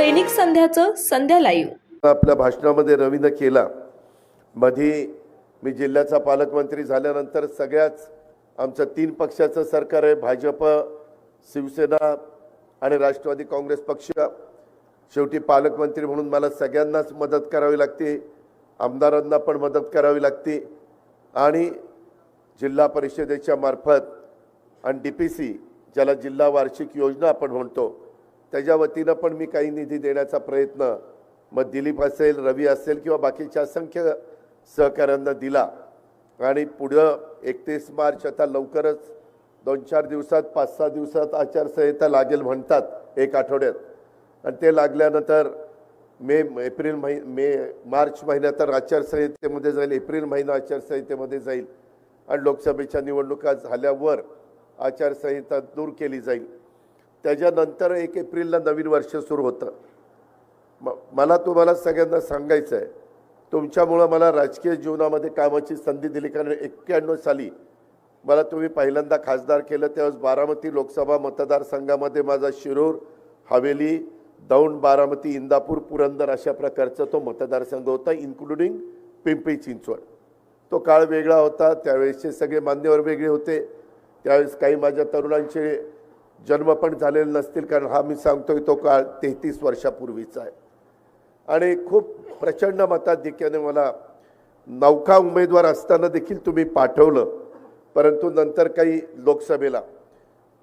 दैनिक संध्याचं संध्या live. आपल्या भाषणामध्ये रवीनं केला. मधी मी जिल्ह्याचा पालकमंत्री झाल्यानंतर सगळ्याच आमचं तीन पक्षाचं सरकार आहे. भाजप शिवसेना आणि राष्ट्रवादी काँग्रेस पक्ष. शेवटी पालकमंत्री म्हणून मला सगळ्यांनाच मदत करावी लागते. आमदारांना पण मदत करावी लागते. आणि जिल्हा परिषदेच्या मार्फत आणि डी पी सी ज्याला जिल्हा वार्षिक योजना आपण म्हणतो त्याच्या वतीनं पण मी काही निधी देण्याचा प्रयत्न मग दिलीप असेल रवी असेल किंवा बाकीच्या असंख्य सहकाऱ्यांना दिला. आणि पुढं एकतीस मार्च आता लवकरच दोन चार दिवसात पाच सहा दिवसात आचारसंहिता लागेल म्हणतात एक आठवड्यात. आणि ते लागल्यानंतर मे एप्रिल महि मे मार्च महिन्यात तर आचारसंहितेमध्ये जाईल एप्रिल महिना आचारसंहितेमध्ये जाईल. आणि लोकसभेच्या निवडणुका झाल्यावर आचारसंहिता दूर केली जाईल. त्याच्यानंतर एक एप्रिलला नवीन वर्ष सुरू होतं. म मला तुम्हाला सगळ्यांना सांगायचं आहे तुमच्यामुळं मला राजकीय जीवनामध्ये कामाची संधी दिली कारण एक्क्याण्णव साली मला तुम्ही पहिल्यांदा खासदार केलं त्यावेळेस बारामती लोकसभा मतदारसंघामध्ये माझा शिरूर हवेली दौंड बारामती इंदापूर पुरंदर अशा प्रकारचा तो मतदारसंघ होता इन्क्लुडिंग पिंपरी चिंचवड. तो काळ वेगळा होता त्यावेळेसचे सगळे मान्यवर वेगळे होते त्यावेळेस काही माझ्या तरुणांचे जन्म पण झालेले नसतील कारण हा मी सांगतोय तो काळ तेहतीस वर्षापूर्वीचा आहे. आणि खूप प्रचंड मताधिक्याने मला नौका उमेदवार असताना देखील तुम्ही पाठवलं परंतु नंतर काही लोकसभेला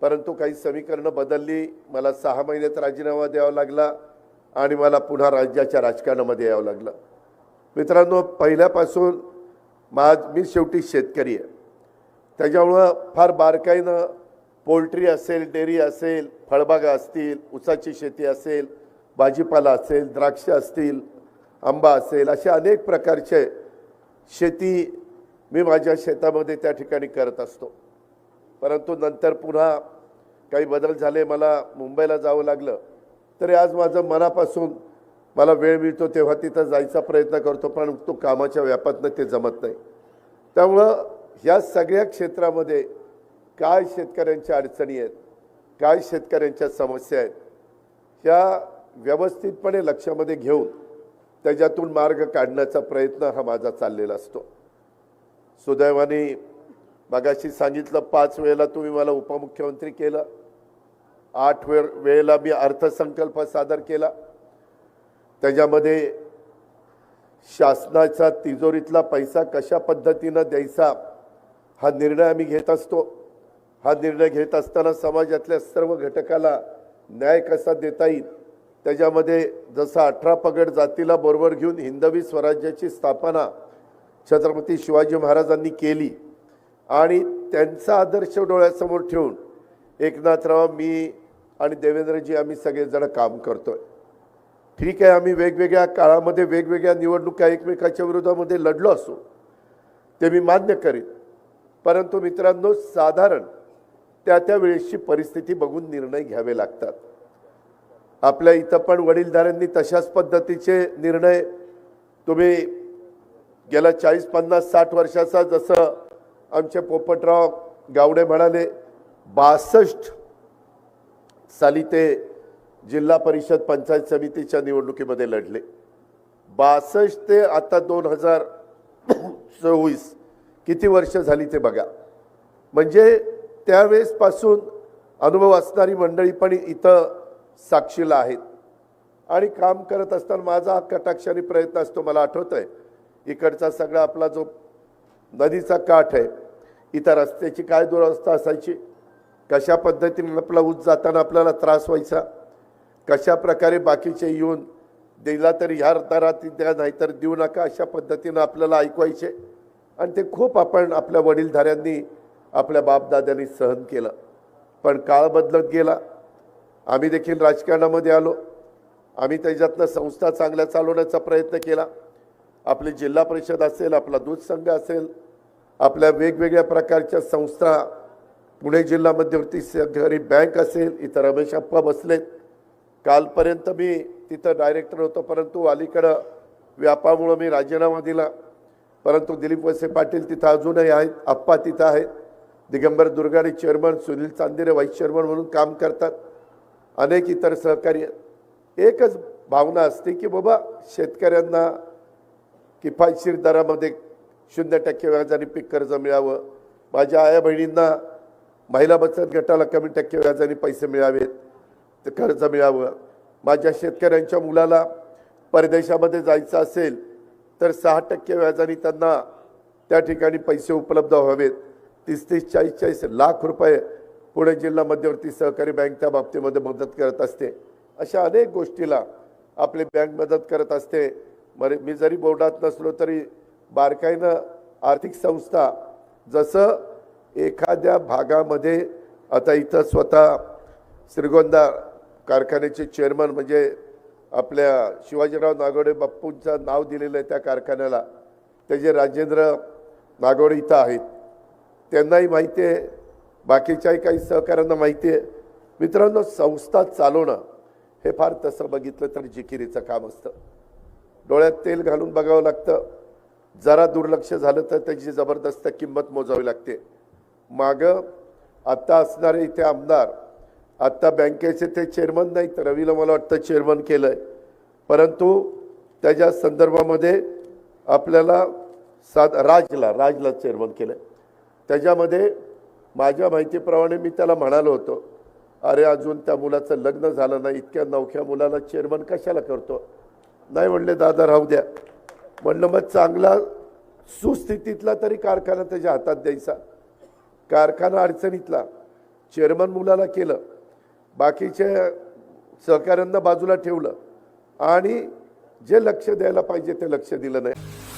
परंतु काही समीकरणं बदलली मला सहा महिन्यात राजीनामा द्यावा लागला आणि मला पुन्हा राज्याच्या राजकारणामध्ये यावं लागलं. मित्रांनो पहिल्यापासून माझ मी शेवटी शेतकरी आहे. त्याच्यामुळं फार बारकाईनं पोल्ट्री असेल डेअरी असेल फळबागा असतील ऊसाची शेती असेल भाजीपाला असेल द्राक्ष असतील आंबा असेल अशा अनेक प्रकारचे शेती मी माझ्या शेतामध्ये त्या ठिकाणी करत असतो. परंतु नंतर पुन्हा काही बदल झाले मला मुंबईला जावं लागलं तरी आज माझं मनापासून मला वेळ मिळतो तेव्हा तिथं जायचा प्रयत्न करतो पण तो कामाच्या व्यापातनं ते जमत नाही. त्यामुळं ह्या सगळ्या क्षेत्रामध्ये काय शेतकऱ्यांच्या अडचणी आहेत? काय शेतकऱ्यांच्या समस्या आहेत? ह्या व्यवस्थितपणे लक्षामध्ये घेऊन त्याच्यातून मार्ग काढण्याचा प्रयत्न हा माझा चाललेला असतो. सुदैवाने मगाशी सांगितलं पाच वेळेला तुम्ही मला उपमुख्यमंत्री केलं. आठ वेळ वेळेला मी अर्थसंकल्प सादर केला. त्याच्यामध्ये शासनाचा तिजोरीतला पैसा कशा पद्धतीनं द्यायचा हा निर्णय आम्ही घेत असतो. हा निर्णय घेत असताना समाजातल्या सर्व घटकाला न्याय कसा देता येईल? त्याच्यामध्ये जसा अठरा पगड जातीला बरोबर घेऊन हिंदवी स्वराज्याची स्थापना छत्रपती शिवाजी महाराजांनी केली आणि त्यांचा आदर्श डोळ्यासमोर ठेवून एकनाथराव मी आणि देवेंद्रजी आम्ही सगळेजण काम करतोय. ठीक आहे आम्ही वेगवेगळ्या काळामध्ये वेगवेगळ्या निवडणुका एकमेकाच्या विरोधामध्ये लढलो असो ते मी मान्य करीन. परंतु मित्रांनो साधारण त्या त्या वेळेसची परिस्थिती बघून निर्णय घ्यावे लागतात. आपल्या इथं पण वडीलधाऱ्यांनी तशाच पद्धतीचे निर्णय तुम्ही गेल्या चाळीस पन्नास साठ वर्षाचा जसं आमचे पोपटराव गावडे म्हणाले बासष्ट साली ते जिल्हा परिषद पंचायत समितीच्या निवडणुकीमध्ये लढले. बासष्ट ते आता दोन हजार चोवीस किती वर्ष झाली ते बघा. म्हणजे त्यावेळेसपासून अनुभव असणारी मंडळी पण इथं साक्षीला आहेत. आणि काम करत असताना माझा हा कटाक्षाने प्रयत्न असतो मला आठवत आहे इकडचा सगळा आपला जो नदीचा काठ आहे इथं रस्त्याची काय दुरवस्था असायची? कशा पद्धतीने आपला ऊस जाताना आपल्याला त्रास व्हायचा? कशा प्रकारे बाकीचे येऊन दिला तर ह्या दरात द्या नाहीतर देऊ नका अशा पद्धतीनं आपल्याला ऐकवायचे. आणि ते खूप आपण आपल्या वडीलधाऱ्यांनी आपल्या बापदाद्यांनी सहन केलं. पण काळ बदलत गेला. आम्ही देखील राजकारणामध्ये आलो. आम्ही त्याच्यातनं संस्था चांगल्या चालवण्याचा प्रयत्न केला. आपली जिल्हा परिषद असेल आपला दूध संघ असेल आपल्या वेगवेगळ्या प्रकारच्या संस्था पुणे जिल्हा मध्यवर्ती सहकारी बँक असेल इथं रमेश अप्पा बसलेत. कालपर्यंत मी तिथं डायरेक्टर होतो परंतु अलीकडं व्यापामुळं मी राजीनामा दिला. परंतु दिलीप वसे पाटील तिथं अजूनही आहेत आप्पा तिथं आहेत. Digambar Durgade chairman Sunil Chandere vice chairman म्हणून काम करतात. अनेक इतर सहकारी. एकच भावना असते की बाबा शेतकऱ्यांना किफायतशीर दरामध्ये शून्य टक्के व्याजाने पीक कर्ज मिळावं. माझ्या आया बहिणींना महिला बचत गटाला कमी टक्के व्याजाने पैसे मिळावेत ते कर्ज मिळावं. माझ्या शेतकऱ्यांच्या मुलाला परदेशामध्ये जायचं असेल तर सहा टक्के व्याजाने त्यांना त्या ठिकाणी पैसे उपलब्ध व्हावेत. तीस तीस चाळीस चाळीस लाख रुपये पुणे जिल्हा मध्यवर्ती सहकारी बँक त्या बाबतीमध्ये मदत करत असते. अशा अनेक गोष्टीला आपली बँक मदत करत असते. मरे मी जरी बोर्डात नसलो तरी बारकाईनं आर्थिक संस्था जसं एखाद्या भागामध्ये आता इथं स्वतः श्रीगोंदा कारखान्याचे चेअरमन म्हणजे आपल्या शिवाजीराव नागोडे बाप्पूंचं नाव दिलेलं आहे त्या कारखान्याला. त्याचे राजेंद्र नागोडे इथं आहेत. त्यांनाही माहिती आहे बाकीच्याही काही सहकाऱ्यांना माहिती आहे. मित्रांनो संस्था चालवणं हे फार तसं बघितलं तर जिकिरीचं काम असतं. डोळ्यात तेल घालून बघावं लागतं. जरा दुर्लक्ष झालं तर त्याची जबरदस्त किंमत मोजावी लागते. मागं आत्ता असणारे इथे आमदार आत्ता बँकेचे ते चेअरमन नाही तर रवीला मला वाटतं चेअरमन केलं आहे परंतु त्याच्या संदर्भामध्ये आपल्याला साध राजला राजला चेअरमन केलं आहे त्याच्यामध्ये माझ्या माहितीप्रमाणे मी त्याला म्हणालो होतो अरे अजून त्या मुलाचं लग्न झालं नाही इतक्या नवख्या मुलाला चेअरमन कशाला करतो? नाही म्हणले दादा राहू द्या. म्हणलं मग चांगला सुस्थितीतला तरी कारखाना त्याच्या हातात द्यायचा. कारखाना अडचणीतला. चेअरमन मुलाला केलं. बाकीच्या सहकाऱ्यांना बाजूला ठेवलं. आणि जे लक्ष द्यायला पाहिजे ते लक्ष दिलं नाही.